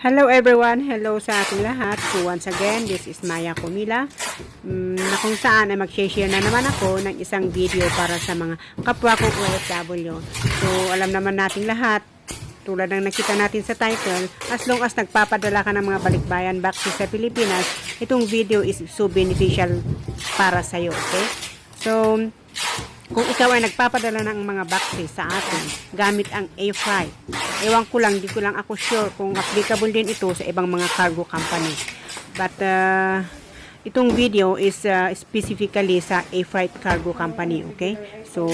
Hello everyone, hello sa ating lahat. So once again, this is Maya Kumila. Mm, na kung saan ay mag-share na naman ako ng isang video para sa mga kapwa kong OFW. So alam naman nating lahat, tulad ng nakita natin sa title, as long as nagpapadala ka ng mga balikbayan boxes sa Pilipinas, itong video is so beneficial para sa'yo, okay? So, kung ikaw ay nagpapadala ng mga boxes sa atin gamit ang A-Fry, ewan ko lang, di ko lang ako sure kung applicable din ito sa ibang mga cargo company. But, uh, itong video is uh, specifically sa A-Freight Cargo Company, okay? So,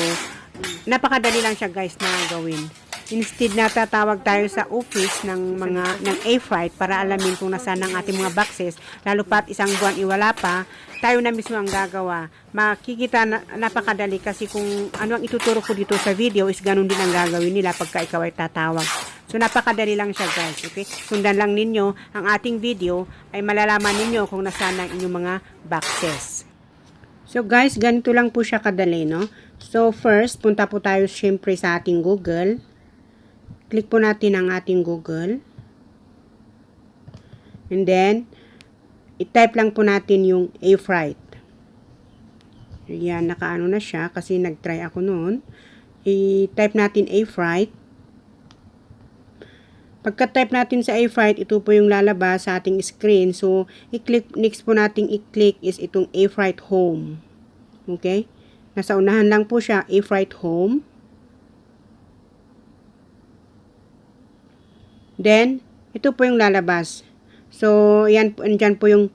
napakadali lang siya guys na gawin. Instead na tatawag tayo sa office ng mga ng A-Freight para alamin kung nasaan ang ating mga boxes, lalo pat isang buwan iwala pa, tayo na mismo ang gagawa. Makikita na, napakadali kasi kung ano ang ituturo ko dito sa video is ganun din ang gagawin nila pagka ikaw ay tatawag. So napakadali lang siya guys, okay? Sundan lang ninyo ang ating video ay malalaman ninyo kung nasaan ang inyong mga boxes. So guys, ganito lang po siya kadali, no? So first, punta po tayo syempre sa ating Google. Click po natin ang ating Google. And then, i-type lang po natin yung A-Fright. Yan, nakaano na siya kasi nag-try ako noon. I-type natin A-Fright. Pagka-type natin sa A-Fright, ito po yung lalabas sa ating screen. So, i-click, next po natin i-click is itong A-Fright Home. Okay? Nasa unahan lang po siya, A-Fright Home. Then, ito po yung lalabas. So, yan, andyan po yung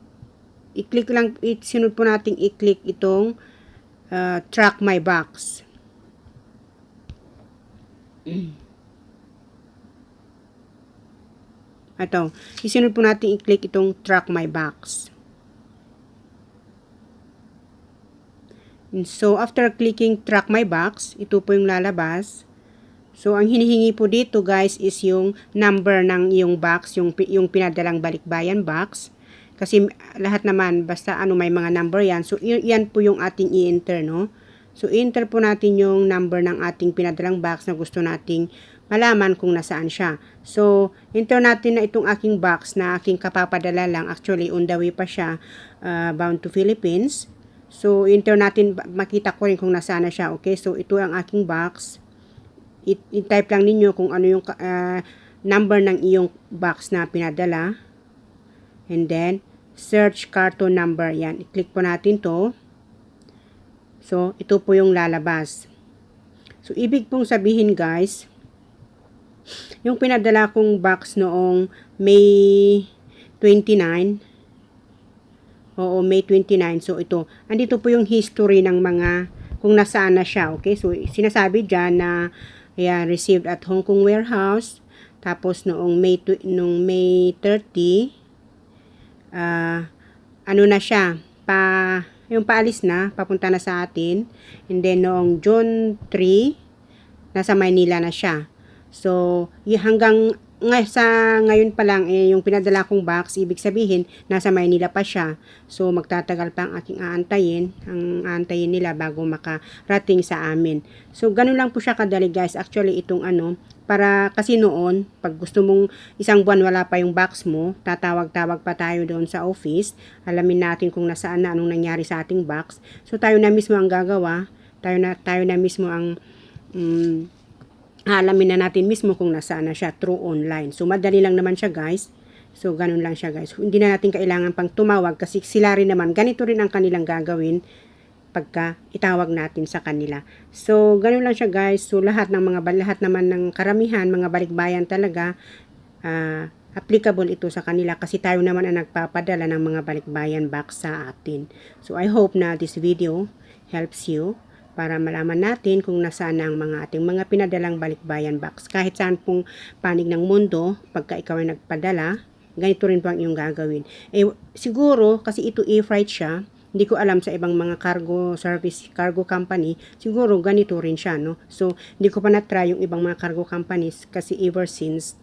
i-click lang, sinunod po natin i-click itong uh, track my box. Ito, isunod po natin i-click itong track my box. And so, after clicking track my box, ito po yung lalabas. So, ang hinihingi po dito guys is yung number ng yung box, yung, yung pinadalang balikbayan box. Kasi lahat naman, basta ano may mga number yan. So, yan po yung ating i-enter, no? So, enter po natin yung number ng ating pinadalang box na gusto nating malaman kung nasaan siya. So, enter natin na itong aking box na aking kapapadala lang. Actually, on the way pa siya uh, bound to Philippines. So, enter natin, makita ko rin kung nasaan na siya. Okay, so ito ang aking box. I-type lang ninyo kung ano yung uh, number ng iyong box na pinadala. And then, search carton number. Yan, i-click po natin to. So, ito po yung lalabas. So, ibig pong sabihin guys, yung pinadala kong box noong May 29, oo, May 29, so ito, andito po yung history ng mga, kung nasaan na siya, okay, so sinasabi dyan na, yeah, received at Hong Kong warehouse, tapos noong May, noong May 30, ah, uh, ano na siya, pa, yung paalis na, papunta na sa atin, and then noong June 3, nasa Maynila na siya. So, hanggang nga sa ngayon pa lang eh, yung pinadala kong box, ibig sabihin nasa Maynila pa siya. So magtatagal pa ang aking aantayin, ang aantayin nila bago makarating sa amin. So ganun lang po siya kadali guys. Actually itong ano, para kasi noon, pag gusto mong isang buwan wala pa yung box mo, tatawag-tawag pa tayo doon sa office, alamin natin kung nasaan na anong nangyari sa ating box. So tayo na mismo ang gagawa, tayo na tayo na mismo ang um, alamin na natin mismo kung nasaan na siya through online. So, madali lang naman siya guys. So, ganun lang siya guys. Hindi na natin kailangan pang tumawag kasi sila rin naman, ganito rin ang kanilang gagawin pagka itawag natin sa kanila. So, ganun lang siya guys. So, lahat ng mga, lahat naman ng karamihan, mga balikbayan talaga, uh, applicable ito sa kanila kasi tayo naman ang nagpapadala ng mga balikbayan back sa atin. So, I hope na this video helps you para malaman natin kung nasaan ang mga ating mga pinadalang balikbayan box. Kahit saan pong panig ng mundo, pagka ikaw ay nagpadala, ganito rin po ang iyong gagawin. Eh, siguro, kasi ito e-freight siya, hindi ko alam sa ibang mga cargo service, cargo company, siguro ganito rin siya, no? So, hindi ko pa na-try yung ibang mga cargo companies kasi ever since,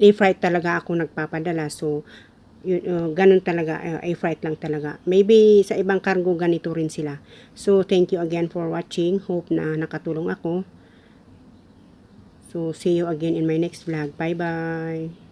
e-freight talaga ako nagpapadala. So, yun, uh, ganun talaga, uh, ay freight lang talaga. Maybe sa ibang cargo ganito rin sila. So, thank you again for watching. Hope na nakatulong ako. So, see you again in my next vlog. Bye-bye!